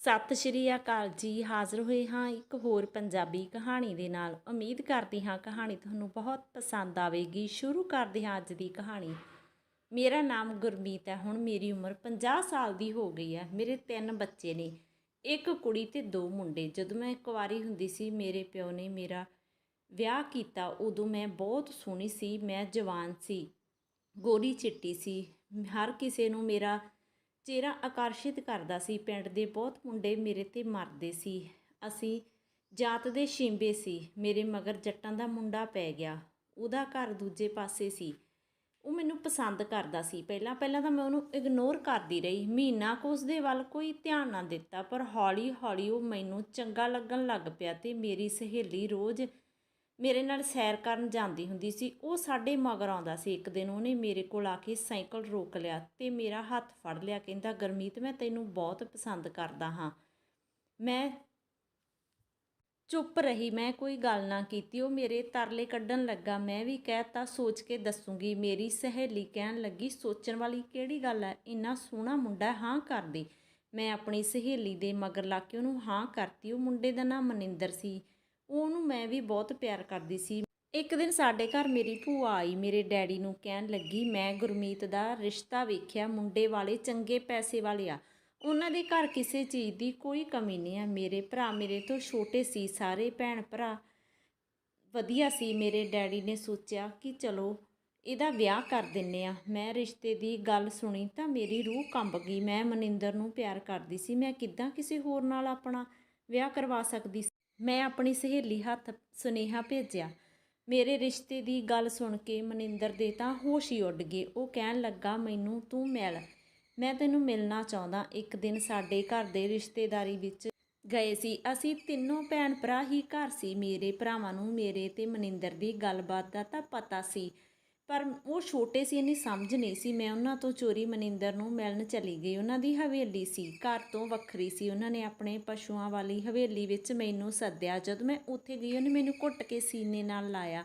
ਸਤਿ ਸ਼੍ਰੀ ਅਕਾਲ ਜੀ, ਹਾਜ਼ਰ ਹੋਏ ਹਾਂ ਇੱਕ ਹੋਰ ਪੰਜਾਬੀ ਕਹਾਣੀ ਦੇ ਨਾਲ। ਉਮੀਦ ਕਰਦੀ ਹਾਂ ਕਹਾਣੀ ਤੁਹਾਨੂੰ ਬਹੁਤ ਪਸੰਦ ਆਵੇਗੀ। ਸ਼ੁਰੂ ਕਰਦੇ ਹਾਂ ਅੱਜ ਦੀ ਕਹਾਣੀ। ਮੇਰਾ ਨਾਮ ਗੁਰਮੀਤ ਹੈ, ਹੁਣ ਮੇਰੀ ਉਮਰ 50 ਸਾਲ ਦੀ ਹੋ ਗਈ ਹੈ। ਮੇਰੇ ਤਿੰਨ ਬੱਚੇ ਨੇ, ਇੱਕ ਕੁੜੀ ਤੇ ਦੋ ਮੁੰਡੇ। ਜਦੋਂ ਮੈਂ ਕੁਆਰੀ ਹੁੰਦੀ ਸੀ, ਮੇਰੇ ਪਿਓ ਨੇ ਮੇਰਾ ਵਿਆਹ ਕੀਤਾ, ਉਦੋਂ ਮੈਂ ਬਹੁਤ ਸੋਹਣੀ ਸੀ, ਮੈਂ ਜਵਾਨ ਸੀ, ਗੋਰੀ ਚਿੱਟੀ ਸੀ। ਹਰ ਕਿਸੇ ਨੂੰ ਮੇਰਾ ਚਿਹਰਾ ਆਕਰਸ਼ਿਤ ਕਰਦਾ ਸੀ। ਪਿੰਡ ਦੇ ਬਹੁਤ ਮੁੰਡੇ ਮੇਰੇ ਤੇ ਮਰਦੇ ਸੀ। ਅਸੀਂ ਜਾਤ ਦੇ ਸ਼ਿੰਬੇ ਸੀ। ਮੇਰੇ ਮਗਰ ਜੱਟਾਂ ਦਾ ਮੁੰਡਾ ਪੈ ਗਿਆ। ਉਹਦਾ ਘਰ ਦੂਜੇ ਪਾਸੇ ਸੀ। ਉਹ ਮੈਨੂੰ ਪਸੰਦ ਕਰਦਾ ਸੀ। ਪਹਿਲਾਂ ਪਹਿਲਾਂ ਤਾਂ ਮੈਂ ਉਹਨੂੰ ਇਗਨੋਰ ਕਰਦੀ ਰਹੀ। ਮਹੀਨਾ ਕੁ ਉਸ ਦੇ ਵੱਲ ਕੋਈ ਧਿਆਨ ਨਾ ਦਿੱਤਾ। ਪਰ ਹੌਲੀ ਹੌਲੀ ਉਹ ਮੈਨੂੰ ਚੰਗਾ ਲੱਗਣ ਲੱਗ ਪਿਆ ਤੇ ਮੇਰੀ ਸਹੇਲੀ ਰੋਜ਼ ਮੇਰੇ ਨਾਲ ਸੈਰ ਕਰਨ ਜਾਂਦੀ ਹੁੰਦੀ ਸੀ, ਉਹ ਸਾਡੇ ਮਗਰ ਆਉਂਦਾ ਸੀ। ਇੱਕ ਦਿਨ ਉਹਨੇ ਮੇਰੇ ਕੋਲ ਆ ਕੇ ਸਾਈਕਲ ਰੋਕ ਲਿਆ ਤੇ ਮੇਰਾ ਹੱਥ ਫੜ ਲਿਆ, ਕਹਿੰਦਾ, ਗਰਮੀਤ, ਮੈਂ ਤੈਨੂੰ ਬਹੁਤ ਪਸੰਦ ਕਰਦਾ ਹਾਂ। ਮੈਂ ਚੁੱਪ ਰਹੀ, ਮੈਂ ਕੋਈ ਗੱਲ ਨਾ ਕੀਤੀ। ਉਹ ਮੇਰੇ ਤਰਲੇ ਕੱਢਣ ਲੱਗਾ। ਮੈਂ ਵੀ ਕਹਿਤਾ ਸੋਚ ਕੇ ਦੱਸੂਗੀ, ਮੇਰੀ ਸਹੇਲੀ ਕਹਿਣ ਲੱਗੀ, ਸੋਚਣ ਵਾਲੀ ਕਿਹੜੀ ਗੱਲ ਹੈ? ਇੰਨਾ ਸੋਹਣਾ ਮੁੰਡਾ ਹਾਂ ਕਰਦੀ। ਮੈਂ ਆਪਣੀ ਸਹੇਲੀ ਦੇ ਮਗਰ ਲਾ ਕੇ ਉਹਨੂੰ ਹਾਂ ਕਰਤੀ। ਉਹ ਮੁੰਡੇ ਦਾ ਨਾਮ ਮਨਿੰਦਰ ਸੀ। ਉਹਨੂੰ ਮੈਂ ਵੀ ਬਹੁਤ ਪਿਆਰ ਕਰਦੀ ਸੀ। ਇੱਕ ਦਿਨ ਸਾਡੇ ਘਰ ਮੇਰੀ ਭੂਆ ਆਈ, ਮੇਰੇ ਡੈਡੀ ਨੂੰ ਕਹਿਣ ਲੱਗੀ, ਮੈਂ ਗੁਰਮੀਤ ਦਾ ਰਿਸ਼ਤਾ ਵੇਖਿਆ, ਮੁੰਡੇ ਵਾਲੇ ਚੰਗੇ ਪੈਸੇ ਵਾਲੇ ਆ। ਉਹਨਾਂ ਦੇ ਘਰ ਕਿਸੇ ਚੀਜ਼ ਦੀ ਕੋਈ ਕਮੀ ਨਹੀਂ ਆ। ਮੇਰੇ ਭਰਾ ਮੇਰੇ ਤੋਂ ਛੋਟੇ ਸੀ, ਸਾਰੇ ਭੈਣ ਭਰਾ ਵਧੀਆ ਸੀ। ਮੇਰੇ ਡੈਡੀ ਨੇ ਸੋਚਿਆ ਕਿ ਚਲੋ, ਇਹਦਾ ਵਿਆਹ ਕਰ ਦਿੰਨੇ ਆ। ਮੈਂ ਰਿਸ਼ਤੇ ਦੀ ਗੱਲ ਸੁਣੀ ਤਾਂ ਮੇਰੀ ਰੂਹ ਕੰਬ ਗਈ। ਮੈਂ ਮਨਿੰਦਰ ਨੂੰ ਪਿਆਰ ਕਰਦੀ ਸੀ। ਮੈਂ ਕਿੱਦਾਂ ਕਿਸੇ ਹੋਰ ਨਾਲ ਆਪਣਾ ਵਿਆਹ ਕਰਵਾ ਸਕਦੀ ਸੀ ਮੈਂ ਆਪਣੀ ਸਹੇਲੀ ਹੱਥ ਸੁਨੇਹਾ ਭੇਜਿਆ। ਮੇਰੇ ਰਿਸ਼ਤੇ ਦੀ ਗੱਲ ਸੁਣ ਕੇ ਮਨਿੰਦਰ ਦੇ ਤਾਂ ਹੋਸ਼ ਹੀ ਉੱਡ ਗਏ। ਉਹ ਕਹਿਣ ਲੱਗਾ, ਮੈਨੂੰ ਤੂੰ ਮਿਲ। ਮੈਂ ਤੈਨੂੰ ਮਿਲਣਾ ਚਾਹੁੰਦਾ। ਇੱਕ ਦਿਨ ਸਾਡੇ ਘਰ ਦੇ ਰਿਸ਼ਤੇਦਾਰੀ ਵਿੱਚ ਗਏ ਸੀ। ਅਸੀਂ ਤਿੰਨੋਂ ਭੈਣ ਭਰਾ ਹੀ ਘਰ ਸੀ। ਮੇਰੇ ਭਰਾਵਾਂ ਨੂੰ ਮੇਰੇ ਤੇ ਮਨਿੰਦਰ ਦੀ ਗੱਲਬਾਤ ਦਾ ਤਾਂ ਪਤਾ ਸੀ। ਪਰ ਉਹ ਛੋਟੇ ਸੀ, ਇੰਨੀ ਸਮਝ ਨਹੀਂ ਸੀ। ਮੈਂ ਉਹਨਾਂ ਤੋਂ ਚੋਰੀ ਮਨਿੰਦਰ ਨੂੰ ਮਿਲਣ ਚਲੀ ਗਈ। ਉਹਨਾਂ ਦੀ ਹਵੇਲੀ ਸੀ, ਘਰ ਤੋਂ ਵੱਖਰੀ ਸੀ। ਉਹਨਾਂ ਨੇ ਆਪਣੇ ਪਸ਼ੂਆਂ ਵਾਲੀ ਹਵੇਲੀ ਵਿੱਚ ਮੈਨੂੰ ਸੱਦਿਆ। ਜਦ ਮੈਂ ਉੱਥੇ ਗਈ, ਉਹਨੇ ਮੈਨੂੰ ਘੁੱਟ ਕੇ ਸੀਨੇ ਨਾਲ ਲਾਇਆ।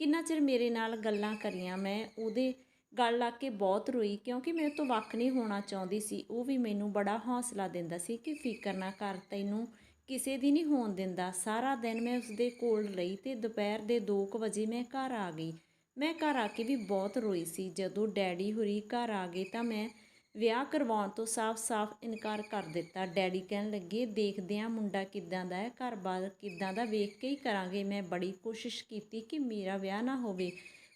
ਕਿੰਨਾ ਚਿਰ ਮੇਰੇ ਨਾਲ ਗੱਲਾਂ ਕਰੀਆਂ? ਮੈਂ ਉਹਦੇ ਗੱਲ ਲਾ ਕੇ ਬਹੁਤ ਰੋਈ, ਕਿਉਂਕਿ ਮੇਰੇ ਤੋਂ ਵੱਖ ਨਹੀਂ ਹੋਣਾ ਚਾਹੁੰਦੀ ਸੀ। ਉਹ ਵੀ ਮੈਨੂੰ ਬੜਾ ਹੌਸਲਾ ਦਿੰਦਾ ਸੀ ਕਿ ਫਿਕਰ ਨਾ ਕਰ, ਤੈਨੂੰ ਕਿਸੇ ਦੀ ਨਹੀਂ ਹੋਣ ਦਿੰਦਾ। ਸਾਰਾ ਦਿਨ ਮੈਂ ਉਸਦੇ ਕੋਲ ਰਹੀ ਤੇ ਦੁਪਹਿਰ ਦੇ 2 ਵਜੇ ਮੈਂ ਘਰ ਆ ਗਈ। ਮੈਂ ਘਰ ਆ ਕੇ ਵੀ ਬਹੁਤ ਰੋਈ ਸੀ। ਜਦੋਂ ਡੈਡੀ ਹੁਰੀ ਘਰ ਆ ਗਏ ਤਾਂ ਮੈਂ ਵਿਆਹ ਕਰਵਾਉਣ ਤੋਂ ਸਾਫ਼-ਸਾਫ਼ ਇਨਕਾਰ ਕਰ ਦਿੱਤਾ। ਡੈਡੀ ਕਹਿਣ ਲੱਗੇ ਦੇਖਦੇ ਆ ਮੁੰਡਾ ਕਿੱਦਾਂ ਦਾ ਹੈ, ਘਰ-ਬਾਰ ਕਿੱਦਾਂ ਦਾ ਵੇਖ ਕੇ ਹੀ ਕਰਾਂਗੇ। ਮੈਂ ਬੜੀ ਕੋਸ਼ਿਸ਼ ਕੀਤੀ ਕਿ ਮੇਰਾ ਵਿਆਹ ਨਾ ਹੋਵੇ,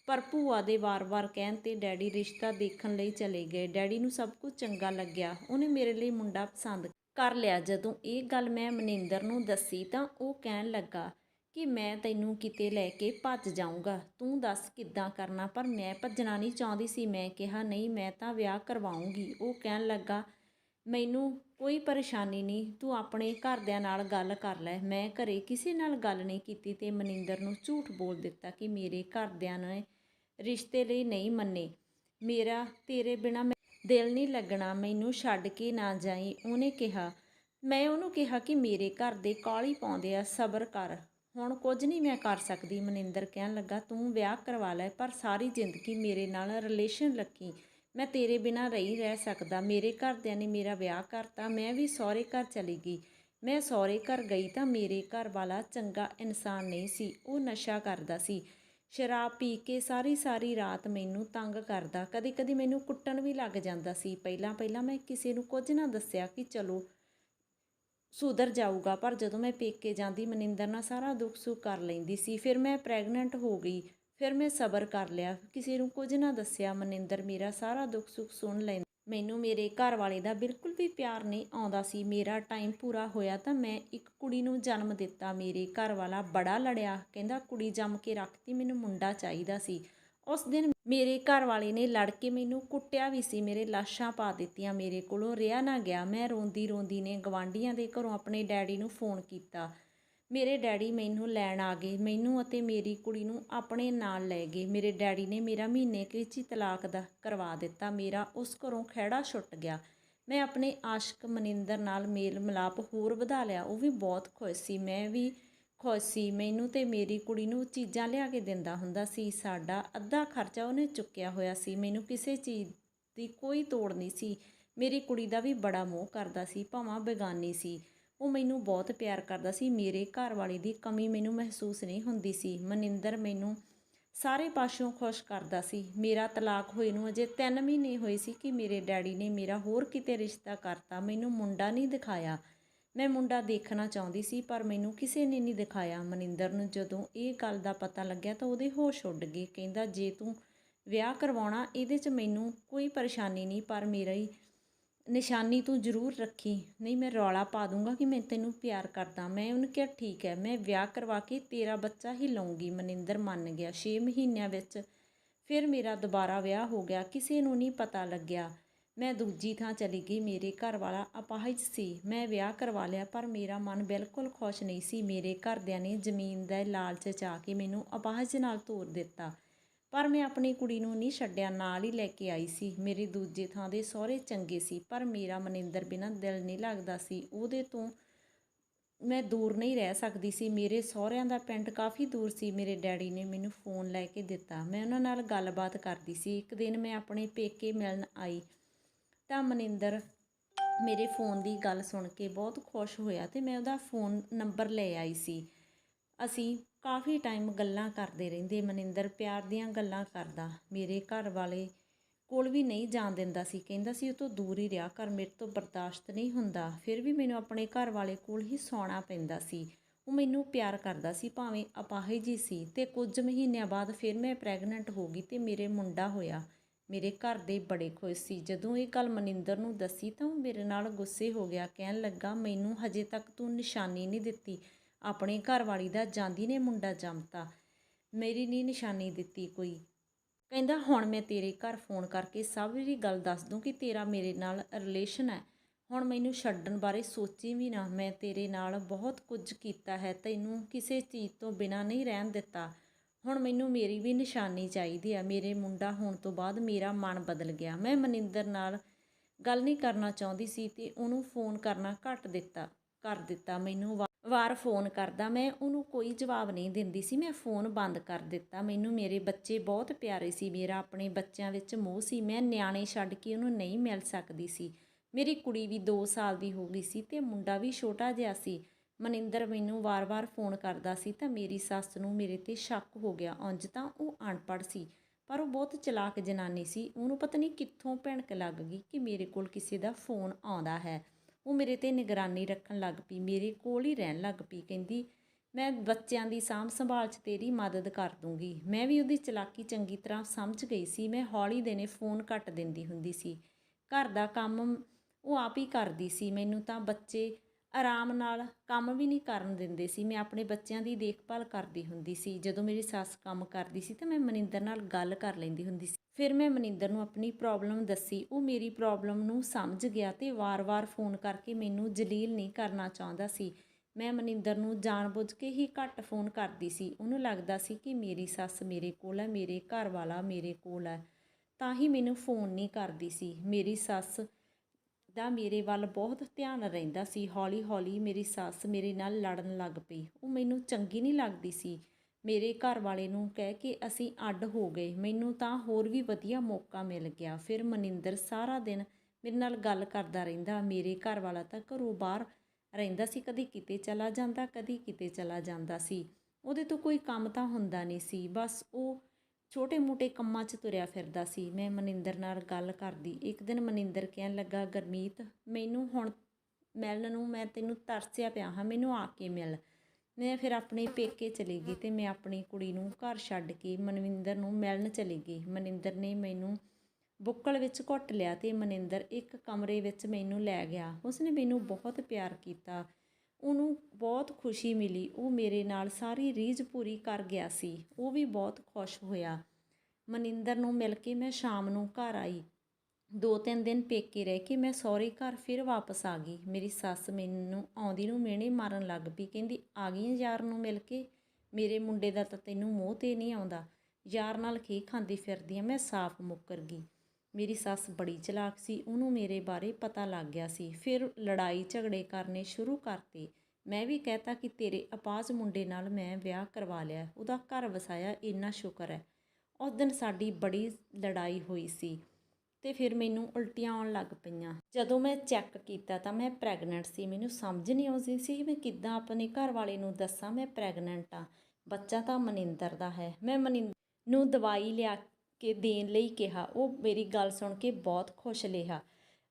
ਪਰ ਭੂਆ ਦੇ ਵਾਰ-ਵਾਰ ਕਹਿਣ ਤੇ ਡੈਡੀ ਰਿਸ਼ਤਾ ਦੇਖਣ ਲਈ ਚਲੇ ਗਏ। ਡੈਡੀ ਨੂੰ ਸਭ ਕੁਝ ਚੰਗਾ ਲੱਗਿਆ। ਉਹਨੇ ਮੇਰੇ ਲਈ ਮੁੰਡਾ ਪਸੰਦ ਕਰ ਲਿਆ। ਜਦੋਂ ਇਹ ਗੱਲ ਮੈਂ ਮਨਿੰਦਰ ਨੂੰ ਦੱਸੀ ਤਾਂ ਉਹ ਕਹਿਣ ਲੱਗਾ ਕਿ ਮੈਂ ਤੈਨੂੰ ਕਿਤੇ ਲੈ ਕੇ ਭੱਜ ਜਾਊਂਗਾ। ਤੂੰ ਦੱਸ ਕਿੱਦਾਂ ਕਰਨਾ? ਪਰ ਮੈਂ ਭੱਜਣਾ ਨਹੀਂ ਚਾਹੁੰਦੀ ਸੀ। ਮੈਂ ਕਿਹਾ, ਨਹੀਂ, ਮੈਂ ਤਾਂ ਵਿਆਹ ਕਰਵਾਉਂਗੀ ਉਹ ਕਹਿਣ ਲੱਗਾ, ਮੈਨੂੰ ਕੋਈ ਪਰੇਸ਼ਾਨੀ ਨਹੀਂ। ਤੂੰ ਆਪਣੇ ਘਰਦਿਆਂ ਨਾਲ ਗੱਲ ਕਰ ਲੈ। ਮੈਂ ਘਰੇ ਕਿਸੇ ਨਾਲ ਗੱਲ ਨਹੀਂ ਕੀਤੀ ਤੇ ਮਨਿੰਦਰ ਨੂੰ ਝੂਠ ਬੋਲ ਦਿੱਤਾ ਕਿ ਮੇਰੇ ਘਰਦਿਆਂ ਨੇ ਰਿਸ਼ਤੇ ਲਈ ਨਹੀਂ ਮੰਨੇ। ਮੇਰਾ, ਤੇਰੇ ਬਿਨਾ ਦਿਲ ਨਹੀਂ ਲੱਗਣਾ। ਮੈਨੂੰ ਛੱਡ ਕੇ ਨਾ ਜਾਈ। ਉਹਨੇ ਕਿਹਾ, ਮੈਂ ਉਹਨੂੰ ਕਿਹਾ ਕਿ ਮੇਰੇ ਘਰ ਦੇ ਕਾਲੀ ਪਾਉਂਦੇ ਆ। ਸਬਰ ਕਰ। ਹੁਣ ਕੁਝ ਨਹੀਂ ਮੈਂ ਕਰ ਸਕਦੀ, ਮਨਿੰਦਰ ਕਹਿਣ ਲੱਗਾ, ਤੂੰ ਵਿਆਹ ਕਰਵਾ ਲੈ, ਪਰ ਸਾਰੀ ਜ਼ਿੰਦਗੀ ਮੇਰੇ ਨਾਲ ਰਿਲੇਸ਼ਨ ਰੱਖੀ। ਮੈਂ ਤੇਰੇ ਬਿਨਾ ਰਹੀ ਰਹਿ ਸਕਦਾ। ਮੇਰੇ ਘਰਦਿਆਂ ਨੇ ਮੇਰਾ ਵਿਆਹ ਕਰਤਾ, ਮੈਂ ਵੀ ਸਹੁਰੇ ਘਰ ਚਲੀ ਗਈ। ਮੈਂ ਸਹੁਰੇ ਘਰ ਗਈ ਤਾਂ ਮੇਰੇ ਘਰ ਵਾਲਾ ਚੰਗਾ ਇਨਸਾਨ ਨਹੀਂ ਸੀ, ਉਹ ਨਸ਼ਾ ਕਰਦਾ ਸੀ। ਸ਼ਰਾਬ ਪੀ ਕੇ ਸਾਰੀ ਸਾਰੀ ਰਾਤ ਮੈਨੂੰ ਤੰਗ ਕਰਦਾ। ਕਦੇ ਕਦੇ ਮੈਨੂੰ ਕੁੱਟਣ ਵੀ ਲੱਗ ਜਾਂਦਾ ਸੀ। ਪਹਿਲਾਂ ਪਹਿਲਾਂ ਮੈਂ ਕਿਸੇ ਨੂੰ ਕੁਝ ਨਾ ਦੱਸਿਆ ਕਿ ਚਲੋ ਸੁਧਰ ਜਾਊਗਾ। ਪਰ ਜਦੋਂ ਮੈਂ ਪੇਕੇ ਜਾਂਦੀ, ਮਨਿੰਦਰ ਨਾਲ ਸਾਰਾ ਦੁੱਖ ਸੁੱਖ ਕਰ ਲੈਂਦੀ ਸੀ। ਫਿਰ ਮੈਂ ਪ੍ਰੈਗਨੈਂਟ ਹੋ ਗਈ। ਫਿਰ ਮੈਂ ਸਬਰ ਕਰ ਲਿਆ। ਕਿਸੇ ਨੂੰ ਕੁਝ ਨਾ ਦੱਸਿਆ, ਮਨਿੰਦਰ ਮੇਰਾ ਸਾਰਾ ਦੁੱਖ ਸੁੱਖ ਸੁਣ ਲੈਂਦਾ। ਮੈਨੂੰ ਮੇਰੇ ਘਰ ਵਾਲੇ ਦਾ ਬਿਲਕੁਲ ਵੀ ਪਿਆਰ ਨਹੀਂ ਆਉਂਦਾ ਸੀ। ਮੇਰਾ ਟਾਈਮ ਪੂਰਾ ਹੋਇਆ ਤਾਂ ਮੈਂ ਇੱਕ ਕੁੜੀ ਨੂੰ ਜਨਮ ਦਿੱਤਾ। ਮੇਰੇ ਘਰ ਵਾਲਾ ਬੜਾ ਲੜਿਆ। ਕਹਿੰਦਾ, ਕੁੜੀ ਜੰਮ ਕੇ ਰੱਖਤੀ, ਮੈਨੂੰ ਮੁੰਡਾ ਚਾਹੀਦਾ ਸੀ। ਉਸ ਦਿਨ ਮੇਰੇ ਘਰ ਵਾਲੇ ਨੇ ਲੜ ਕੇ ਮੈਨੂੰ ਕੁੱਟਿਆ ਵੀ ਸੀ, ਮੇਰੇ ਲਾਸ਼ਾਂ ਪਾ ਦਿੱਤੀਆਂ ਮੇਰੇ ਕੋਲੋਂ, ਰਿਹਾ ਨਾ ਗਿਆ। ਮੈਂ ਰੋਂਦੀ ਰੋਂਦੀ ਨੇ ਗਵਾਂਢੀਆਂ ਦੇ ਘਰੋਂ ਆਪਣੇ ਡੈਡੀ ਨੂੰ ਫੋਨ ਕੀਤਾ। ਮੇਰੇ ਡੈਡੀ ਮੈਨੂੰ ਲੈਣ ਆ ਗਏ, ਮੈਨੂੰ ਅਤੇ ਮੇਰੀ ਕੁੜੀ ਨੂੰ ਆਪਣੇ ਨਾਲ ਲੈ ਗਏ। ਮੇਰੇ ਡੈਡੀ ਨੇ ਮੇਰਾ ਮਹੀਨੇ ਕੁ ਵਿੱਚ ਹੀ ਤਲਾਕ ਦਾ ਕਰਵਾ ਦਿੱਤਾ, ਮੇਰਾ ਉਸ ਘਰੋਂ ਖਹਿੜਾ ਛੁੱਟ ਗਿਆ। ਮੈਂ ਆਪਣੇ ਆਸ਼ਕ ਮਨਿੰਦਰ ਨਾਲ ਮੇਲ ਮਿਲਾਪ ਹੋਰ ਵਧਾ ਲਿਆ, ਉਹ ਵੀ ਬਹੁਤ ਖੁਸ਼ ਸੀ। ਮੈਂ ਵੀ ਖੁਸ਼ ਸੀ। ਮੈਨੂੰ ਤੇ ਮੇਰੀ ਕੁੜੀ ਨੂੰ ਚੀਜ਼ਾਂ ਲਿਆ ਕੇ ਦਿੰਦਾ ਹੁੰਦਾ ਸੀ। ਸਾਡਾ ਅੱਧਾ ਖਰਚਾ ਉਹਨੇ ਚੁੱਕਿਆ ਹੋਇਆ ਸੀ। ਮੈਨੂੰ ਕਿਸੇ ਚੀਜ਼ ਦੀ ਕੋਈ ਤੋੜ ਨਹੀਂ ਸੀ। ਮੇਰੀ ਕੁੜੀ ਦਾ ਵੀ ਬੜਾ ਮੋਹ ਕਰਦਾ ਸੀ, ਭਾਵਾਂ ਬੇਗਾਨੀ ਸੀ। ਉਹ ਮੈਨੂੰ ਬਹੁਤ ਪਿਆਰ ਕਰਦਾ ਸੀ। ਮੇਰੇ ਘਰ ਵਾਲੇ ਦੀ ਕਮੀ ਮੈਨੂੰ ਮਹਿਸੂਸ ਨਹੀਂ ਹੁੰਦੀ ਸੀ। ਮਨਿੰਦਰ ਮੈਨੂੰ ਸਾਰੇ ਪਾਸਿਓਂ ਖੁਸ਼ ਕਰਦਾ ਸੀ। ਮੇਰਾ ਤਲਾਕ ਹੋਏ ਨੂੰ ਅਜੇ 3 ਮਹੀਨੇ ਹੋਏ ਸੀ ਕਿ ਮੇਰੇ ਡੈਡੀ ਨੇ ਮੇਰਾ ਹੋਰ ਕਿਤੇ ਰਿਸ਼ਤਾ ਕਰਤਾ। ਮੈਨੂੰ ਮੁੰਡਾ ਨਹੀਂ ਦਿਖਾਇਆ। ਮੈਂ ਮੁੰਡਾ ਦੇਖਣਾ ਚਾਹੁੰਦੀ ਸੀ, ਪਰ ਮੈਨੂੰ ਕਿਸੇ ਨੇ ਨਹੀਂ ਦਿਖਾਇਆ। ਮਨਿੰਦਰ ਨੂੰ ਜਦੋਂ ਇਹ ਗੱਲ ਦਾ ਪਤਾ ਲੱਗਿਆ ਤਾਂ ਉਹਦੇ ਹੋਸ਼ ਉੱਡ ਗਏ। ਕਹਿੰਦਾ, ਜੇ ਤੂੰ ਵਿਆਹ ਕਰਵਾਉਣਾ, ਇਹਦੇ 'ਚ ਮੈਨੂੰ ਕੋਈ ਪਰੇਸ਼ਾਨੀ ਨਹੀਂ, ਪਰ ਮੇਰਾ ਹੀ ਨਿਸ਼ਾਨੀ ਤੂੰ ਜ਼ਰੂਰ ਰੱਖੀ। ਨਹੀਂ, ਮੈਂ ਰੌਲਾ ਪਾ ਦੂੰਗਾ ਕਿ ਮੈਂ ਤੈਨੂੰ ਪਿਆਰ ਕਰਦਾ ਮੈਂ ਉਹਨੂੰ ਕਿਹਾ, ਠੀਕ ਹੈ, ਮੈਂ ਵਿਆਹ ਕਰਵਾ ਕੇ ਤੇਰਾ ਬੱਚਾ ਹੀ ਲਊਂਗੀ ਮਨਿੰਦਰ ਮੰਨ ਗਿਆ। 6 ਮਹੀਨਿਆਂ ਵਿੱਚ ਫਿਰ ਮੇਰਾ ਦੁਬਾਰਾ ਵਿਆਹ ਹੋ ਗਿਆ। ਕਿਸੇ ਨੂੰ ਨਹੀਂ ਪਤਾ ਲੱਗਿਆ। ਮੈਂ ਦੂਜੀ ਥਾਂ ਚਲੀ ਗਈ। ਮੇਰੇ ਘਰ ਵਾਲਾ ਅਪਾਹਿਜ ਸੀ। ਮੈਂ ਵਿਆਹ ਕਰਵਾ ਲਿਆ, ਪਰ ਮੇਰਾ ਮਨ ਬਿਲਕੁਲ ਖੁਸ਼ ਨਹੀਂ ਸੀ। ਮੇਰੇ ਘਰਦਿਆਂ ਨੇ ਜ਼ਮੀਨ ਦਾ ਲਾਲਚ ਚਾ ਕੇ ਮੈਨੂੰ ਅਪਾਹਜ ਨਾਲ ਤੋਰ ਦਿੱਤਾ। ਪਰ ਮੈਂ ਆਪਣੀ ਕੁੜੀ ਨੂੰ ਨਹੀਂ ਛੱਡਿਆ, ਨਾਲ ਹੀ ਲੈ ਕੇ ਆਈ ਸੀ। ਮੇਰੇ ਦੂਜੇ ਥਾਂ ਦੇ ਸਹੁਰੇ ਚੰਗੇ ਸੀ, ਪਰ ਮੇਰਾ ਮਨਿੰਦਰ ਬਿਨਾਂ ਦਿਲ ਨਹੀਂ ਲੱਗਦਾ ਸੀ। ਉਹਦੇ ਤੋਂ ਮੈਂ ਦੂਰ ਨਹੀਂ ਰਹਿ ਸਕਦੀ ਸੀ। ਮੇਰੇ ਸਹੁਰਿਆਂ ਦਾ ਪਿੰਡ ਕਾਫੀ ਦੂਰ ਸੀ। ਮੇਰੇ ਡੈਡੀ ਨੇ ਮੈਨੂੰ ਫੋਨ ਲੈ ਕੇ ਦਿੱਤਾ। ਮੈਂ ਉਹਨਾਂ ਨਾਲ ਗੱਲਬਾਤ ਕਰਦੀ ਸੀ। ਇੱਕ ਦਿਨ ਮੈਂ ਆਪਣੇ ਪੇਕੇ ਮਿਲਣ ਆਈ। ਤਾਂ ਮਨਿੰਦਰ ਮੇਰੇ ਫੋਨ ਦੀ ਗੱਲ ਸੁਣ ਕੇ ਬਹੁਤ ਖੁਸ਼ ਹੋਇਆ ਤੇ ਮੈਂ ਉਹਦਾ ਫੋਨ ਨੰਬਰ ਲੈ ਆਈ ਸੀ। ਅਸੀਂ ਕਾਫੀ ਟਾਈਮ ਗੱਲਾਂ ਕਰਦੇ ਰਹਿੰਦੇ ਮਨਿੰਦਰ, ਪਿਆਰ ਦੀਆਂ ਗੱਲਾਂ ਕਰਦਾ। ਮੇਰੇ ਘਰ ਵਾਲੇ ਕੋਲ ਵੀ ਨਹੀਂ ਜਾਣ ਦਿੰਦਾ ਸੀ। ਕਹਿੰਦਾ ਸੀ, ਉਹ ਤੋਂ ਦੂਰ ਹੀ ਰਿਹਾ ਕਰ, ਮੇਰੇ ਤੋਂ ਬਰਦਾਸ਼ਤ ਨਹੀਂ ਹੁੰਦਾ। ਫਿਰ ਵੀ ਮੈਨੂੰ ਆਪਣੇ ਘਰ ਵਾਲੇ ਕੋਲ ਹੀ ਸੌਣਾ ਪੈਂਦਾ ਸੀ। ਉਹ ਮੈਨੂੰ ਪਿਆਰ ਕਰਦਾ ਸੀ, ਭਾਵੇਂ ਅਪਾਹਿਜ ਹੀ ਸੀ ਤੇ ਕੁਝ ਮਹੀਨਿਆਂ ਬਾਅਦ ਫਿਰ ਮੈਂ ਪ੍ਰੈਗਨੈਂਟ ਹੋ ਗਈ ਤੇ ਮੇਰੇ ਮੁੰਡਾ ਹੋਇਆ। ਮੇਰੇ ਘਰ ਦੇ ਬੜੇ ਖੁਸ਼ ਸੀ। ਜਦੋਂ ਇਹ ਗੱਲ ਮਨਿੰਦਰ ਨੂੰ ਦੱਸੀ ਤਾਂ ਉਹ ਮੇਰੇ ਨਾਲ ਗੁੱਸੇ ਹੋ ਗਿਆ। ਕਹਿਣ ਲੱਗਾ, ਮੈਨੂੰ ਹਜੇ ਤੱਕ ਤੂੰ ਨਿਸ਼ਾਨੀ ਨਹੀਂ ਦਿੱਤੀ। ਆਪਣੇ ਘਰ ਵਾਲੀ ਦਾ ਜਾਂਦੀ ਨੇ ਮੁੰਡਾ ਜੰਮਤਾ। ਮੇਰੀ ਨਹੀਂ ਨਿਸ਼ਾਨੀ ਦਿੱਤੀ ਕੋਈ। ਕਹਿੰਦਾ, ਹੁਣ ਮੈਂ ਤੇਰੇ ਘਰ ਫੋਨ ਕਰਕੇ ਸਭ ਦੀ ਗੱਲ ਦੱਸ ਦੂੰ ਕਿ ਤੇਰਾ ਮੇਰੇ ਨਾਲ ਰਿਲੇਸ਼ਨ ਹੈ। ਹੁਣ ਮੈਨੂੰ ਛੱਡਣ ਬਾਰੇ ਸੋਚੀ ਵੀ ਨਾ। ਮੈਂ ਤੇਰੇ ਨਾਲ ਬਹੁਤ ਕੁਝ ਕੀਤਾ ਹੈ। ਤੈਨੂੰ ਕਿਸੇ ਚੀਜ਼ ਤੋਂ ਬਿਨਾ ਨਹੀਂ ਰਹਿਣ ਦਿੱਤਾ। ਹੁਣ ਮੈਨੂੰ ਮੇਰੀ ਵੀ ਨਿਸ਼ਾਨੀ ਚਾਹੀਦੀ ਆ। ਮੇਰੇ ਮੁੰਡਾ ਹੋਣ ਤੋਂ ਬਾਅਦ ਮੇਰਾ ਮਨ ਬਦਲ ਗਿਆ। ਮੈਂ ਮਨਿੰਦਰ ਨਾਲ ਗੱਲ ਨਹੀਂ ਕਰਨਾ ਚਾਹੁੰਦੀ ਸੀ ਤੇ ਉਹਨੂੰ ਫੋਨ ਕਰਨਾ ਘੱਟ ਦਿੱਤਾ, ਕਰ ਦਿੱਤਾ। ਮੈਨੂੰ ਵਾ- ਵਾਰ ਫੋਨ ਕਰਦਾ। ਮੈਂ ਉਹਨੂੰ ਕੋਈ ਜਵਾਬ ਨਹੀਂ ਦਿੰਦੀ ਸੀ। ਮੈਂ ਫੋਨ ਬੰਦ ਕਰ ਦਿੱਤਾ। ਮੈਨੂੰ ਮੇਰੇ ਬੱਚੇ ਬਹੁਤ ਪਿਆਰੇ ਸੀ। ਮੇਰਾ ਆਪਣੇ ਬੱਚਿਆਂ ਵਿੱਚ ਮੋਹ ਸੀ। ਮੈਂ ਨਿਆਣੇ ਛੱਡ ਕੇ ਉਹਨੂੰ ਨਹੀਂ ਮਿਲ ਸਕਦੀ ਸੀ। ਮੇਰੀ ਕੁੜੀ ਵੀ 2 ਸਾਲ ਦੀ ਹੋ ਗਈ ਸੀ ਤੇ ਮੁੰਡਾ ਵੀ ਛੋਟਾ ਜਿਹਾ ਸੀ। ਮਨਿੰਦਰ ਮੈਨੂੰ ਵਾਰ-ਵਾਰ ਫੋਨ ਕਰਦਾ ਸੀ ਤਾਂ ਮੇਰੀ ਸੱਸ ਨੂੰ ਮੇਰੇ ਤੇ ਸ਼ੱਕ ਹੋ ਗਿਆ। ਉਂਝ ਤਾਂ ਉਹ ਅਨਪੜ੍ਹ ਸੀ, ਪਰ ਉਹ ਬਹੁਤ ਚਲਾਕ ਜਨਾਨੀ ਸੀ। ਉਹਨੂੰ ਪਤਾ ਨਹੀਂ ਕਿੱਥੋਂ ਭਿਣਕ ਲੱਗ ਗਈ ਕਿ ਮੇਰੇ ਕੋਲ ਕਿਸੇ ਦਾ ਫੋਨ ਆਉਂਦਾ ਹੈ। ਉਹ ਮੇਰੇ ਤੇ ਨਿਗਰਾਨੀ ਰੱਖਣ ਲੱਗ ਪਈ, ਮੇਰੇ ਕੋਲ ਹੀ ਰਹਿਣ ਲੱਗ ਪਈ, ਕਹਿੰਦੀ, ਮੈਂ ਬੱਚਿਆਂ ਦੀ ਸਾਂਭ ਸੰਭਾਲ 'ਚ ਤੇਰੀ ਮਦਦ ਕਰ ਦੂੰਗੀ। ਮੈਂ ਵੀ ਉਹਦੀ ਚਲਾਕੀ ਚੰਗੀ ਤਰ੍ਹਾਂ ਸਮਝ ਗਈ ਸੀ। ਮੈਂ ਹੌਲੀ ਦੇਨੇ ਫੋਨ ਕੱਟ ਦਿੰਦੀ ਹੁੰਦੀ ਸੀ। ਘਰ ਦਾ ਕੰਮ ਉਹ ਆਪ ਹੀ ਕਰਦੀ ਸੀ। ਮੈਨੂੰ ਤਾਂ ਬੱਚੇ ਆਰਾਮ ਨਾਲ ਕੰਮ ਵੀ ਨਹੀਂ ਕਰਨ ਦਿੰਦੇ ਸੀ। ਮੈਂ ਆਪਣੇ ਬੱਚਿਆਂ ਦੀ ਦੇਖਭਾਲ ਕਰਦੀ ਹੁੰਦੀ ਸੀ। ਜਦੋਂ ਮੇਰੀ ਸੱਸ ਕੰਮ ਕਰਦੀ ਸੀ ਤਾਂ ਮੈਂ ਮਨਿੰਦਰ ਨਾਲ ਗੱਲ ਕਰ ਲੈਂਦੀ ਹੁੰਦੀ ਸੀ। ਫਿਰ ਮੈਂ ਮਨਿੰਦਰ ਨੂੰ ਆਪਣੀ ਪ੍ਰੋਬਲਮ ਦੱਸੀ। ਉਹ ਮੇਰੀ ਪ੍ਰੋਬਲਮ ਨੂੰ ਸਮਝ ਗਿਆ ਤੇ ਵਾਰ-ਵਾਰ ਫੋਨ ਕਰਕੇ ਮੈਨੂੰ ਜਲੀਲ ਨਹੀਂ ਕਰਨਾ ਚਾਹੁੰਦਾ ਸੀ। ਮੈਂ ਮਨਿੰਦਰ ਨੂੰ ਜਾਣਬੁੱਝ ਕੇ ਹੀ ਘੱਟ ਫੋਨ ਕਰਦੀ ਸੀ। ਉਹਨੂੰ ਲੱਗਦਾ ਸੀ ਕਿ ਮੇਰੀ ਸੱਸ ਮੇਰੇ ਕੋਲ ਹੈ, ਮੇਰੇ ਘਰ ਵਾਲਾ ਮੇਰੇ ਕੋਲ ਹੈ। ਤਾਂ ਹੀ ਮੈਨੂੰ ਫੋਨ ਨਹੀਂ ਕਰਦੀ ਸੀ। ਮੇਰੀ ਸੱਸ ਦਾ ਮੇਰੇ ਵੱਲ ਬਹੁਤ ਧਿਆਨ ਰਹਿੰਦਾ ਸੀ। ਹੌਲੀ-ਹੌਲੀ ਮੇਰੀ ਸੱਸ ਮੇਰੇ ਨਾਲ ਲੜਨ ਲੱਗ ਪਈ। ਉਹ ਮੈਨੂੰ ਚੰਗੀ ਨਹੀਂ ਲੱਗਦੀ ਸੀ। ਮੇਰੇ ਘਰ ਵਾਲੇ ਨੂੰ ਕਹਿ ਕੇ ਅਸੀਂ ਅੱਡ ਹੋ ਗਏ। ਮੈਨੂੰ ਤਾਂ ਹੋਰ ਵੀ ਵਧੀਆ ਮੌਕਾ ਮਿਲ ਗਿਆ। ਫਿਰ ਮਨਿੰਦਰ ਸਾਰਾ ਦਿਨ ਮੇਰੇ ਨਾਲ ਗੱਲ ਕਰਦਾ ਰਹਿੰਦਾ। ਮੇਰੇ ਘਰ ਵਾਲਾ ਤਾਂ ਘਰੋਂ ਬਾਹਰ ਰਹਿੰਦਾ ਸੀ। ਕਦੀ ਕਿਤੇ ਚਲਾ ਜਾਂਦਾ, ਕਦੀ ਕਿਤੇ ਚਲਾ ਜਾਂਦਾ ਸੀ। ਉਹਦੇ ਤੋਂ ਕੋਈ ਕੰਮ ਤਾਂ ਹੁੰਦਾ ਨਹੀਂ ਸੀ। ਬਸ ਉਹ ਛੋਟੇ-ਮੋਟੇ ਕੰਮਾਂ 'ਚ ਤੁਰਿਆ ਫਿਰਦਾ ਸੀ। ਮੈਂ ਮਨਿੰਦਰ ਨਾਲ ਗੱਲ ਕਰਦੀ। ਇੱਕ ਦਿਨ ਮਨਿੰਦਰ ਕਹਿਣ ਲੱਗਾ, ਗਰਮੀਤ, ਮੈਨੂੰ ਹੁਣ ਮਿਲਣ ਨੂੰ ਮੈਂ ਤੈਨੂੰ ਤਰਸਿਆ ਪਿਆ ਹਾਂ, ਮੈਨੂੰ ਆ ਕੇ ਮਿਲ। ਮੈਂ ਫਿਰ ਆਪਣੇ ਪੇਕੇ ਚਲੀ ਗਈ ਤੇ ਮੈਂ ਆਪਣੀ ਕੁੜੀ ਨੂੰ ਘਰ ਛੱਡ ਕੇ ਮਨਵਿੰਦਰ ਨੂੰ ਮਿਲਣ ਚਲੀ ਗਈ। ਮਨਿੰਦਰ ਨੇ ਮੈਨੂੰ ਬੁੱਕਲ ਵਿੱਚ ਘੁੱਟ ਲਿਆ ਤੇ ਮਨਿੰਦਰ ਇੱਕ ਕਮਰੇ ਵਿੱਚ ਮੈਨੂੰ ਲੈ ਗਿਆ। ਉਸਨੇ ਮੈਨੂੰ ਬਹੁਤ ਪਿਆਰ ਕੀਤਾ। ਉਹਨੂੰ ਬਹੁਤ ਖੁਸ਼ੀ ਮਿਲੀ। ਉਹ ਮੇਰੇ ਨਾਲ ਸਾਰੀ ਰੀਝ ਪੂਰੀ ਕਰ ਗਿਆ ਸੀ। ਉਹ ਵੀ ਬਹੁਤ ਖੁਸ਼ ਹੋਇਆ। ਮਨਿੰਦਰ ਨੂੰ ਮਿਲ ਕੇ ਮੈਂ ਸ਼ਾਮ ਨੂੰ ਘਰ ਆਈ। ਦੋ ਤਿੰਨ ਦਿਨ ਪੇਕੇ ਰਹਿ ਕੇ ਮੈਂ ਸਹੁਰੇ ਘਰ ਫਿਰ ਵਾਪਸ ਆ ਗਈ। ਮੇਰੀ ਸੱਸ ਮੈਨੂੰ ਆਉਂਦੀ ਨੂੰ ਮਿਹਣੇ ਮਾਰਨ ਲੱਗ ਪਈ। ਕਹਿੰਦੀ, ਆ ਗਈ ਆਂ ਯਾਰ ਨੂੰ ਮਿਲ ਕੇ? ਮੇਰੇ ਮੁੰਡੇ ਦਾ ਤਾਂ ਤੈਨੂੰ ਮੋਹ ਤੇ ਨਹੀਂ ਆਉਂਦਾ। ਯਾਰ ਨਾਲ ਖੇ ਖਾਂਦੀ ਫਿਰਦੀ ਆ? ਮੈਂ ਸਾਫ਼ ਮੁੱਕਰ ਗਈ। ਮੇਰੀ ਸੱਸ ਬੜੀ ਚਲਾਕ ਸੀ, ਉਹਨੂੰ ਮੇਰੇ ਬਾਰੇ ਪਤਾ ਲੱਗ ਗਿਆ ਸੀ। ਫਿਰ ਲੜਾਈ ਝਗੜੇ ਕਰਨੇ ਸ਼ੁਰੂ ਕਰਤੇ। ਮੈਂ ਵੀ ਕਹਤਾ ਕਿ ਤੇਰੇ ਅਪਾਜ ਮੁੰਡੇ ਨਾਲ ਮੈਂ ਵਿਆਹ ਕਰਵਾ ਲਿਆ, ਉਹਦਾ ਘਰ ਵਸਾਇਆ ਇੰਨਾ ਸ਼ੁਕਰ ਹੈ। ਉਸ ਦਿਨ ਸਾਡੀ ਬੜੀ ਲੜਾਈ ਹੋਈ ਸੀ ਤੇ ਫਿਰ ਮੈਨੂੰ ਉਲਟੀਆਂ ਆਉਣ ਲੱਗ ਪਈਆਂ। ਜਦੋਂ ਮੈਂ ਚੈੱਕ ਕੀਤਾ ਤਾਂ ਮੈਂ ਪ੍ਰੈਗਨੈਂਟ ਸੀ, ਮੈਨੂੰ ਸਮਝ ਨਹੀਂ ਆਉਂਦੀ ਸੀ ਮੈਂ ਕਿੱਦਾਂ ਆਪਣੇ ਘਰ ਵਾਲੇ ਨੂੰ ਦੱਸਾਂ, ਮੈਂ ਪ੍ਰੈਗਨੈਂਟ ਆ ਬੱਚਾ ਤਾਂ ਮਨਿੰਦਰ ਦਾ ਹੈ। ਮੈਂ ਮਨਿੰਦਰ ਨੂੰ ਦਵਾਈ ਲਿਆ ਕੇ ਦੇਣ ਲਈ ਕਿਹਾ। ਉਹ ਮੇਰੀ ਗੱਲ ਸੁਣ ਕੇ ਬਹੁਤ ਖੁਸ਼ ਲਿਆ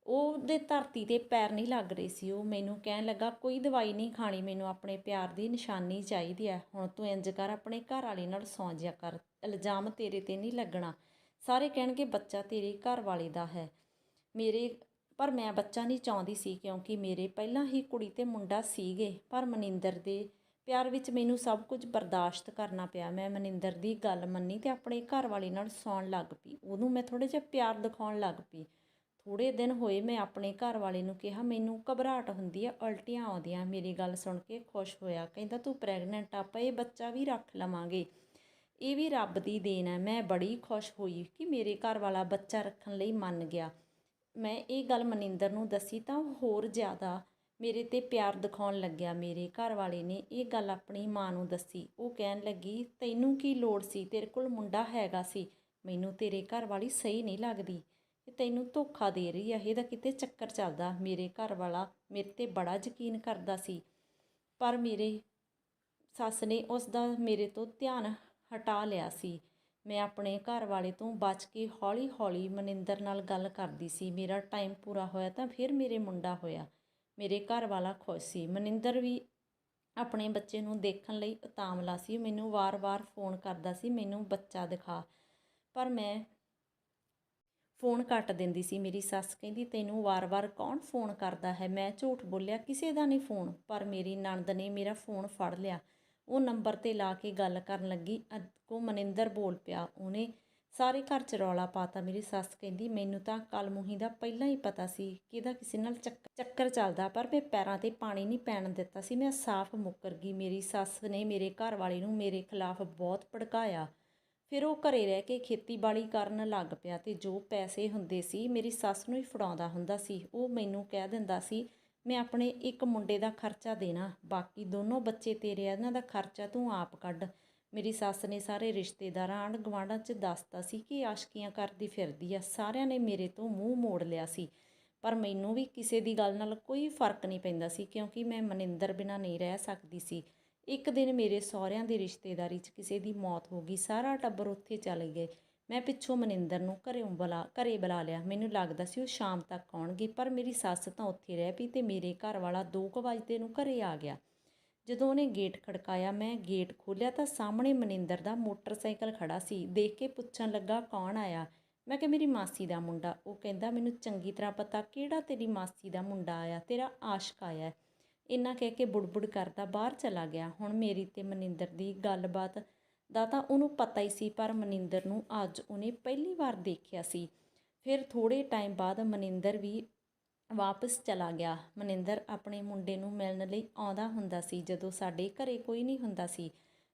ਉਹਦੇ ਧਰਤੀ ਤੇ ਪੈਰ ਨਹੀਂ ਲੱਗ ਰਹੇ ਸੀ। ਉਹ ਮੈਨੂੰ ਕਹਿਣ ਲੱਗਾ, ਕੋਈ ਦਵਾਈ ਨਹੀਂ ਖਾਣੀ, ਮੈਨੂੰ ਆਪਣੇ ਪਿਆਰ ਦੀ ਨਿਸ਼ਾਨੀ ਚਾਹੀਦੀ ਹੈ। ਹੁਣ ਤੂੰ ਇੰਜ ਕਰ, ਆਪਣੇ ਘਰ ਵਾਲੇ ਨਾਲ ਸੌਂ ਜਿਆ ਕਰ। ਇਲਜ਼ਾਮ ਤੇਰੇ ਤੇ ਨਹੀਂ ਲੱਗਣਾ। ਸਾਰੇ ਕਹਿਣਗੇ, ਬੱਚਾ ਤੇਰੇ ਘਰ ਵਾਲੇ ਦਾ ਹੈ। ਮੇਰੇ, ਪਰ ਮੈਂ ਬੱਚਾ ਨਹੀਂ ਚਾਹੁੰਦੀ ਸੀ ਕਿਉਂਕਿ ਮੇਰੇ ਪਹਿਲਾਂ ਹੀ ਕੁੜੀ ਤੇ ਮੁੰਡਾ ਸੀਗੇ। ਪਰ ਮਨਿੰਦਰ ਦੇ ਪਿਆਰ ਵਿੱਚ ਮੈਨੂੰ ਸਭ ਕੁਝ ਬਰਦਾਸ਼ਤ ਕਰਨਾ ਪਿਆ। ਮੈਂ ਮਨਿੰਦਰ ਦੀ ਗੱਲ ਮੰਨੀ ਤੇ ਆਪਣੇ ਘਰ ਵਾਲੇ ਨਾਲ ਸੌਣ ਲੱਗ ਪਈ। ਉਹਨੂੰ ਮੈਂ ਥੋੜੇ ਜਿਹਾ ਪਿਆਰ ਦਿਖਾਉਣ ਲੱਗ ਪਈ। ਥੋੜੇ ਦਿਨ ਹੋਏ ਮੈਂ ਆਪਣੇ ਘਰ ਵਾਲੇ ਨੂੰ ਕਿਹਾ, ਮੈਨੂੰ ਘਬਰਾਹਟ ਹੁੰਦੀ ਆ, ਉਲਟੀਆਂ ਆਉਂਦੀਆਂ, ਮੇਰੀ ਗੱਲ ਸੁਣ ਕੇ ਖੁਸ਼ ਹੋਇਆ। ਕਹਿੰਦਾ, ਤੂੰ ਪ੍ਰੈਗਨੈਂਟ ਆ ਪਏ ਬੱਚਾ ਵੀ ਰੱਖ ਲਵਾਂਗੇ। ਇਹ ਵੀ ਰੱਬ ਦੀ ਦੇਣ ਹੈ ਮੈਂ ਬੜੀ ਖੁਸ਼ ਹੋਈ ਕਿ ਮੇਰੇ ਘਰ ਵਾਲਾ ਬੱਚਾ ਰੱਖਣ ਲਈ ਮੰਨ ਗਿਆ। ਮੈਂ ਇਹ ਗੱਲ ਮਨਿੰਦਰ ਨੂੰ ਦੱਸੀ ਤਾਂ ਹੋਰ ਜ਼ਿਆਦਾ ਮੇਰੇ ਤੇ ਪਿਆਰ ਦਿਖਾਉਣ ਲੱਗਿਆ। ਮੇਰੇ ਘਰ ਵਾਲੇ ਨੇ ਇਹ ਗੱਲ ਆਪਣੀ ਮਾਂ ਨੂੰ ਦੱਸੀ। ਉਹ ਕਹਿਣ ਲੱਗੀ, ਤੈਨੂੰ ਕੀ ਲੋੜ ਸੀ? ਤੇਰੇ ਕੋਲ ਮੁੰਡਾ ਹੈਗਾ ਸੀ। ਮੈਨੂੰ ਤੇਰੇ ਘਰ ਵਾਲੀ ਸਹੀ ਨਹੀਂ ਲੱਗਦੀ। ਇਹ ਤੈਨੂੰ ਧੋਖਾ ਦੇ ਰਹੀ ਆ। ਇਹਦਾ ਕਿਤੇ ਚੱਕਰ ਚੱਲਦਾ। ਮੇਰੇ ਘਰ ਵਾਲਾ ਮੇਰੇ ਤੇ ਬੜਾ ਯਕੀਨ ਕਰਦਾ ਸੀ। ਪਰ ਮੇਰੇ ਸੱਸ ਨੇ ਉਸ ਦਾ ਮੇਰੇ ਤੋਂ ਧਿਆਨ ਹਟਾ ਲਿਆ ਸੀ। ਮੈਂ ਆਪਣੇ ਘਰ ਵਾਲੇ ਤੋਂ ਬਚ ਕੇ ਹੌਲੀ-ਹੌਲੀ ਮਨਿੰਦਰ ਨਾਲ ਗੱਲ ਕਰਦੀ ਸੀ। ਮੇਰਾ ਟਾਈਮ ਪੂਰਾ ਹੋਇਆ ਤਾਂ ਫਿਰ ਮੇਰੇ ਮੁੰਡਾ ਹੋਇਆ। ਮੇਰੇ ਘਰ ਵਾਲਾ ਖੁਸ਼ ਸੀ। ਮਨਿੰਦਰ ਵੀ ਆਪਣੇ ਬੱਚੇ ਨੂੰ ਦੇਖਣ ਲਈ ਉਤਾਵਲਾ ਸੀ। ਮੈਨੂੰ ਵਾਰ-ਵਾਰ ਫੋਨ ਕਰਦਾ ਸੀ, ਮੈਨੂੰ ਬੱਚਾ ਦਿਖਾ। ਪਰ ਮੈਂ ਫੋਨ ਕੱਟ ਦਿੰਦੀ ਸੀ। ਮੇਰੀ ਸੱਸ ਕਹਿੰਦੀ, ਤੈਨੂੰ ਵਾਰ-ਵਾਰ ਕੌਣ ਫੋਨ ਕਰਦਾ ਹੈ? ਮੈਂ ਝੂਠ ਬੋਲਿਆ, ਕਿਸੇ ਦਾ ਨਹੀਂ ਫੋਨ। ਪਰ ਮੇਰੀ ਨਣਦ ਨੇ ਮੇਰਾ ਫੋਨ ਫੜ ਲਿਆ। ਉਹ ਨੰਬਰ ਤੇ ਲਾ ਕੇ ਗੱਲ ਕਰਨ ਲੱਗੀ। ਅੱਗੋਂ ਮਨਿੰਦਰ ਬੋਲ ਪਿਆ। ਉਹਨੇ ਸਾਰੇ ਘਰ ਚ ਰੌਲਾ ਪਾਤਾ ਮੇਰੀ ਸੱਸ ਕਹਿੰਦੀ, ਮੈਨੂੰ ਤਾਂ ਕਲਮੂਹੀ ਦਾ ਪਹਿਲਾਂ ਹੀ ਪਤਾ ਸੀ ਕਿ ਇਹਦਾ ਕਿਸੇ ਨਾਲ ਚੱਕ- ਚੱਕਰ ਚੱਲਦਾ, ਪਰ ਮੈਂ ਪੈਰਾਂ ਤੇ ਪਾਣੀ ਨਹੀਂ ਪੈਣ ਦਿੱਤਾ ਸੀ। ਮੈਂ ਸਾਫ਼ ਮੁੱਕਰ ਗਈ। ਮੇਰੀ ਸੱਸ ਨੇ ਮੇਰੇ ਘਰ ਵਾਲੇ ਨੂੰ ਮੇਰੇ ਖਿਲਾਫ ਬਹੁਤ ਭੜਕਾਇਆ। ਫਿਰ ਉਹ ਘਰੇ ਰਹਿ ਕੇ ਖੇਤੀਬਾੜੀ ਕਰਨ ਲੱਗ ਪਿਆ ਤੇ ਜੋ ਪੈਸੇ ਹੁੰਦੇ ਸੀ ਮੇਰੀ ਸੱਸ ਨੂੰ ਹੀ ਫੜਾਉਂਦਾ ਹੁੰਦਾ ਸੀ। ਉਹ ਮੈਨੂੰ ਕਹਿ ਦਿੰਦਾ ਸੀ, ਮੈਂ ਆਪਣੇ ਇੱਕ ਮੁੰਡੇ ਦਾ ਖਰਚਾ ਦੇਣਾ, ਬਾਕੀ ਦੋਨੋਂ ਬੱਚੇ ਤੇਰੇ ਆ, ਇਹਨਾਂ ਦਾ ਖਰਚਾ ਤੂੰ ਆਪ ਕੱਢ। ਮੇਰੀ ਸੱਸ ਨੇ ਸਾਰੇ ਰਿਸ਼ਤੇਦਾਰਾਂ ਆਂਢ ਗੁਆਂਢਾਂ 'ਚ ਦੱਸਤਾ ਸੀ ਕਿ ਆਸ਼ਕੀਆਂ ਕਰਦੀ ਫਿਰਦੀ ਆ। ਸਾਰਿਆਂ ਨੇ ਮੇਰੇ ਤੋਂ ਮੂੰਹ ਮੋੜ ਲਿਆ ਸੀ। ਪਰ ਮੈਨੂੰ ਵੀ ਕਿਸੇ ਦੀ ਗੱਲ ਨਾਲ ਕੋਈ ਫ਼ਰਕ ਨਹੀਂ ਪੈਂਦਾ ਸੀ ਕਿਉਂਕਿ ਮੈਂ ਮਨਿੰਦਰ ਬਿਨਾਂ ਨਹੀਂ ਰਹਿ ਸਕਦੀ ਸੀ। ਇੱਕ ਦਿਨ ਮੇਰੇ ਸਹੁਰਿਆਂ ਦੀ ਰਿਸ਼ਤੇਦਾਰੀ 'ਚ ਕਿਸੇ ਦੀ ਮੌਤ ਹੋ ਗਈ। ਸਾਰਾ ਟੱਬਰ ਉੱਥੇ ਚਲੇ ਗਏ। ਮੈਂ ਪਿੱਛੋਂ ਮਨਿੰਦਰ ਨੂੰ ਘਰੇ ਬੁਲਾ ਘਰੇ ਬੁਲਾ ਲਿਆ। ਮੈਨੂੰ ਲੱਗਦਾ ਸੀ ਉਹ ਸ਼ਾਮ ਤੱਕ ਆਉਣਗੇ, ਪਰ ਮੇਰੀ ਸੱਸ ਤਾਂ ਉੱਥੇ ਰਹਿ ਪਈ ਤੇ ਮੇਰੇ ਘਰ ਵਾਲਾ 2 ਵਜੇ ਨੂੰ ਘਰੇ ਆ ਗਿਆ। ਜਦੋਂ ਉਹਨੇ ਗੇਟ ਖੜਕਾਇਆ, ਮੈਂ ਗੇਟ ਖੋਲ੍ਹਿਆ ਤਾਂ ਸਾਹਮਣੇ ਮਨਿੰਦਰ ਦਾ ਮੋਟਰਸਾਈਕਲ ਖੜਾ ਸੀ। ਦੇਖ ਕੇ ਪੁੱਛਣ ਲੱਗਾ, ਕੌਣ ਆਇਆ? ਮੈਂ ਕਿਹਾ, ਮੇਰੀ ਮਾਸੀ ਦਾ ਮੁੰਡਾ। ਉਹ ਕਹਿੰਦਾ, ਮੈਨੂੰ ਚੰਗੀ ਤਰ੍ਹਾਂ ਪਤਾ, ਕਿਹੜਾ ਤੇਰੀ ਮਾਸੀ ਦਾ ਮੁੰਡਾ ਆਇਆ? ਤੇਰਾ ਆਸ਼ਕ ਆਇਆ ਹੈ। ਇੰਨਾ ਕਹਿ ਕੇ ਬੁੜਬੁੜ ਕਰਦਾ ਬਾਹਰ ਚਲਾ ਗਿਆ। ਹੁਣ ਮੇਰੀ ਤੇ ਮਨਿੰਦਰ ਦੀ ਗੱਲਬਾਤ ਦਾ ਤਾਂ ਉਹਨੂੰ ਪਤਾ ਹੀ ਸੀ, ਪਰ ਮਨਿੰਦਰ ਨੂੰ ਅੱਜ ਉਹਨੇ ਪਹਿਲੀ ਵਾਰ ਦੇਖਿਆ ਸੀ। ਫਿਰ ਥੋੜੇ ਟਾਈਮ ਬਾਅਦ ਮਨਿੰਦਰ ਵੀ ਵਾਪਸ ਚਲਾ ਗਿਆ। ਮਨਿੰਦਰ ਆਪਣੇ ਮੁੰਡੇ ਨੂੰ ਮਿਲਣ ਲਈ ਆਉਂਦਾ ਹੁੰਦਾ ਸੀ। ਜਦੋਂ ਸਾਡੇ ਘਰੇ ਕੋਈ ਨਹੀਂ ਹੁੰਦਾ ਸੀ,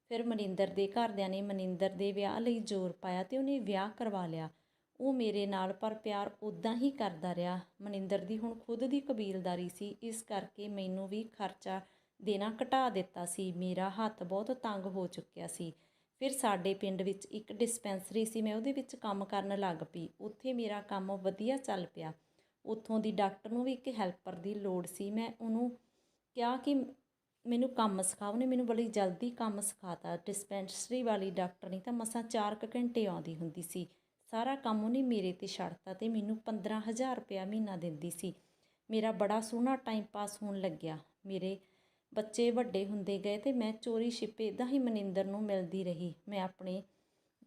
ਫਿਰ ਮਨਿੰਦਰ ਦੇ ਘਰਦਿਆਂ ਨੇ ਮਨਿੰਦਰ ਦੇ ਵਿਆਹ ਲਈ ਜ਼ੋਰ ਪਾਇਆ ਤੇ ਉਹਨੇ ਵਿਆਹ ਕਰਵਾ ਲਿਆ। ਉਹ ਮੇਰੇ ਨਾਲ ਪਰ ਪਿਆਰ ਉਦਾਂ ਹੀ ਕਰਦਾ ਰਿਹਾ। ਮਨਿੰਦਰ ਦੀ ਹੁਣ ਖੁਦ ਦੀ ਕਬੀਲਦਾਰੀ ਸੀ। ਇਸ ਕਰਕੇ ਮੈਨੂੰ ਵੀ ਖਰਚਾ ਦੇਣਾ ਘਟਾ ਦਿੱਤਾ ਸੀ। ਮੇਰਾ ਹੱਥ ਬਹੁਤ ਤੰਗ ਹੋ ਚੁੱਕਿਆ ਸੀ। ਫਿਰ ਸਾਡੇ ਪਿੰਡ ਵਿੱਚ ਇੱਕ ਡਿਸਪੈਂਸਰੀ ਸੀ। ਮੈਂ ਉਹਦੇ ਵਿੱਚ ਕੰਮ ਕਰਨ ਲੱਗ ਪਈ। ਉੱਥੇ ਮੇਰਾ ਕੰਮ ਵਧੀਆ ਚੱਲ ਪਿਆ। ਉੱਥੋਂ ਦੀ ਡਾਕਟਰ ਨੂੰ ਵੀ ਇੱਕ ਹੈਲਪਰ ਦੀ ਲੋੜ ਸੀ। ਮੈਂ ਉਹਨੂੰ ਕਿਹਾ ਕਿ ਮੈਨੂੰ ਕੰਮ ਸਿਖਾ ਉਹਨੇ ਮੈਨੂੰ ਬੜੀ ਜਲਦੀ ਕੰਮ ਸਿਖਾਤਾ। ਡਿਸਪੈਂਸਰੀ ਵਾਲੀ ਡਾਕਟਰ ਨਹੀਂ ਤਾਂ ਮਸਾਂ 4 ਘੰਟੇ ਆਉਂਦੀ ਹੁੰਦੀ ਸੀ। ਸਾਰਾ ਕੰਮ ਉਹਨੇ ਮੇਰੇ ਤੇ ਛੱਡਤਾ ਤੇ ਮੈਨੂੰ 15000 ਰੁਪਇਆ ਮਹੀਨਾ ਦਿੰਦੀ ਸੀ। ਮੇਰਾ ਬੜਾ ਸੋਹਣਾ ਟਾਈਮ ਪਾਸ ਹੋਣ ਲੱਗਿਆ। ਮੇਰੇ ਬੱਚੇ ਵੱਡੇ ਹੁੰਦੇ ਗਏ ਤੇ ਮੈਂ ਚੋਰੀ ਛਿਪੇ ਇਦਾਂ ਹੀ ਮਨਿੰਦਰ ਨੂੰ ਮਿਲਦੀ ਰਹੀ। ਮੈਂ ਆਪਣੇ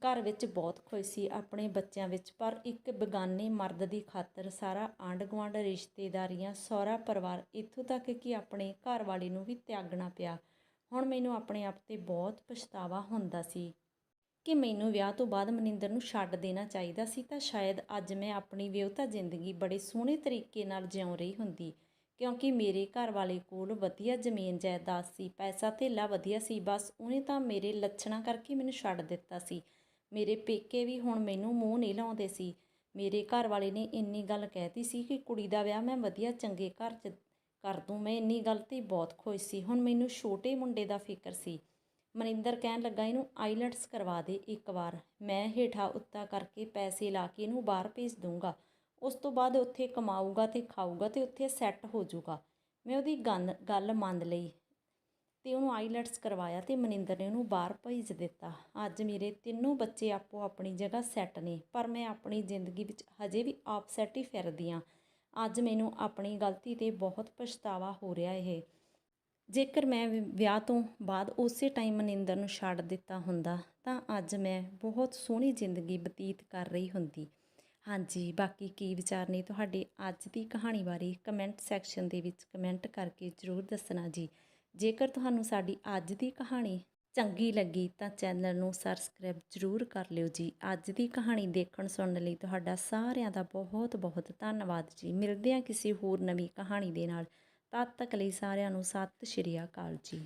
ਘਰ ਵਿੱਚ ਬਹੁਤ ਖੁਸ਼ ਸੀ ਆਪਣੇ ਬੱਚਿਆਂ ਵਿੱਚ, ਪਰ ਇੱਕ ਬੇਗਾਨੇ ਮਰਦ ਦੀ ਖਾਤਰ ਸਾਰਾ ਆਂਢ ਗੁਆਂਢ ਰਿਸ਼ਤੇਦਾਰੀਆਂ, ਸਹੁਰਾ ਪਰਿਵਾਰ ਇੱਥੋਂ ਤੱਕ ਕਿ ਆਪਣੇ ਘਰ ਵਾਲੇ ਨੂੰ ਵੀ ਤਿਆਗਣਾ ਪਿਆ। ਹੁਣ ਮੈਨੂੰ ਆਪਣੇ ਆਪ ਤੇ ਬਹੁਤ ਪਛਤਾਵਾ ਹੁੰਦਾ ਸੀ ਕਿ ਮੈਨੂੰ ਵਿਆਹ ਤੋਂ ਬਾਅਦ ਮਨਿੰਦਰ ਨੂੰ ਛੱਡ ਦੇਣਾ ਚਾਹੀਦਾ ਸੀ ਤਾਂ ਸ਼ਾਇਦ ਅੱਜ ਮੈਂ ਆਪਣੀ ਵਿਆਹੁਤਾ ਜ਼ਿੰਦਗੀ ਬੜੇ ਸੋਹਣੇ ਤਰੀਕੇ ਨਾਲ ਜਿਉਂ ਰਹੀ ਹੁੰਦੀ, ਕਿਉਂਕਿ ਮੇਰੇ ਘਰ ਵਾਲੇ ਕੋਲ ਵਧੀਆ ਜ਼ਮੀਨ, ਜਾਇਦਾਦ ਸੀ, ਪੈਸਾ ਧੇਲਾ ਵਧੀਆ ਸੀ, ਬਸ ਉਹਨੇ ਤਾਂ ਮੇਰੇ ਲੱਛਣਾਂ ਕਰਕੇ ਮੈਨੂੰ ਛੱਡ ਦਿੱਤਾ ਸੀ। ਮੇਰੇ ਪੇਕੇ ਵੀ ਹੁਣ ਮੈਨੂੰ ਮੂੰਹ ਨਹੀਂ ਲਾਉਂਦੇ ਸੀ। ਮੇਰੇ ਘਰ ਵਾਲੇ ਨੇ ਇੰਨੀ ਗੱਲ ਕਹਿਤੀ ਸੀ ਕਿ ਕੁੜੀ ਦਾ ਵਿਆਹ ਮੈਂ ਵਧੀਆ ਚੰਗੇ ਘਰ 'ਚ ਕਰ ਦੂੰ, ਮੈਂ ਇੰਨੀ ਗੱਲ ਤੇ ਬਹੁਤ ਖੁਸ਼ ਸੀ। ਹੁਣ ਮੈਨੂੰ ਛੋਟੇ ਮੁੰਡੇ ਦਾ ਫਿਕਰ ਸੀ। ਮਨਿੰਦਰ ਕਹਿਣ ਲੱਗਾ, ਇਹਨੂੰ ਆਈਲੈਟਸ ਕਰਵਾ ਦੇ ਇੱਕ ਵਾਰ। ਮੈਂ ਹੇਠਾਂ ਉੱਤਾ ਕਰਕੇ ਪੈਸੇ ਲਾ ਕੇ ਇਹਨੂੰ ਬਾਹਰ ਭੇਜ ਦੂੰਗਾ। ਉਸ ਤੋਂ ਬਾਅਦ ਉੱਥੇ ਕਮਾਊਗਾ ਤੇ ਖਾਊਗਾ ਤੇ ਉੱਥੇ ਸੈੱਟ ਹੋ ਜਾਊਗਾ। ਮੈਂ ਉਹਦੀ ਗੱਲ ਗੱਲ ਮੰਨ ਲਈ। ਅਤੇ ਉਹਨੂੰ ਆਈਲੈਟਸ ਕਰਵਾਇਆ ਅਤੇ ਮਨਿੰਦਰ ਨੇ ਉਹਨੂੰ ਬਾਹਰ ਭੇਜ ਦਿੱਤਾ। ਅੱਜ ਮੇਰੇ ਤਿੰਨੋਂ ਬੱਚੇ ਆਪੋ ਆਪਣੀ ਜਗ੍ਹਾ ਸੈੱਟ ਨੇ, ਪਰ ਮੈਂ ਆਪਣੀ ਜ਼ਿੰਦਗੀ ਵਿੱਚ ਹਜੇ ਵੀ ਆਪਸੈਟ ਹੀ ਫਿਰਦੀ ਹਾਂ ਅੱਜ ਮੈਨੂੰ ਆਪਣੀ ਗਲਤੀ ਤੇ ਬਹੁਤ ਪਛਤਾਵਾ ਹੋ ਰਿਹਾ ਇਹ। ਜੇਕਰ ਮੈਂ ਵਿਆਹ ਤੋਂ ਬਾਅਦ ਉਸੇ ਟਾਈਮ ਮਨਿੰਦਰ ਨੂੰ ਛੱਡ ਦਿੱਤਾ ਹੁੰਦਾ, ਤਾਂ ਅੱਜ ਮੈਂ ਬਹੁਤ ਸੋਹਣੀ ਜ਼ਿੰਦਗੀ ਬਤੀਤ ਕਰ ਰਹੀ ਹੁੰਦੀ। ਹਾਂਜੀ, ਬਾਕੀ ਕੀ ਵਿਚਾਰ ਨੇ ਤੁਹਾਡੇ ਅੱਜ ਦੀ ਕਹਾਣੀ ਬਾਰੇ? ਕਮੈਂਟ ਸੈਕਸ਼ਨ ਦੇ ਵਿੱਚ ਕਮੈਂਟ ਕਰਕੇ ਜ਼ਰੂਰ ਦੱਸਣਾ ਜੀ। ਜੇਕਰ ਤੁਹਾਨੂੰ ਸਾਡੀ ਅੱਜ ਦੀ ਕਹਾਣੀ ਚੰਗੀ ਲੱਗੀ ਤਾਂ ਚੈਨਲ ਨੂੰ ਸਬਸਕ੍ਰਾਈਬ ਜ਼ਰੂਰ ਕਰ ਲਿਓ ਜੀ। ਅੱਜ ਦੀ ਕਹਾਣੀ ਦੇਖਣ ਸੁਣਨ ਲਈ ਤੁਹਾਡਾ ਸਾਰਿਆਂ ਦਾ ਬਹੁਤ ਬਹੁਤ ਧੰਨਵਾਦ ਜੀ। ਮਿਲਦੇ ਹਾਂ ਕਿਸੇ ਹੋਰ ਨਵੀਂ ਕਹਾਣੀ ਦੇ ਨਾਲ। ਤਦ ਤੱਕ ਲਈ ਸਾਰਿਆਂ ਨੂੰ ਸਤਿ ਸ਼੍ਰੀ ਅਕਾਲ ਜੀ।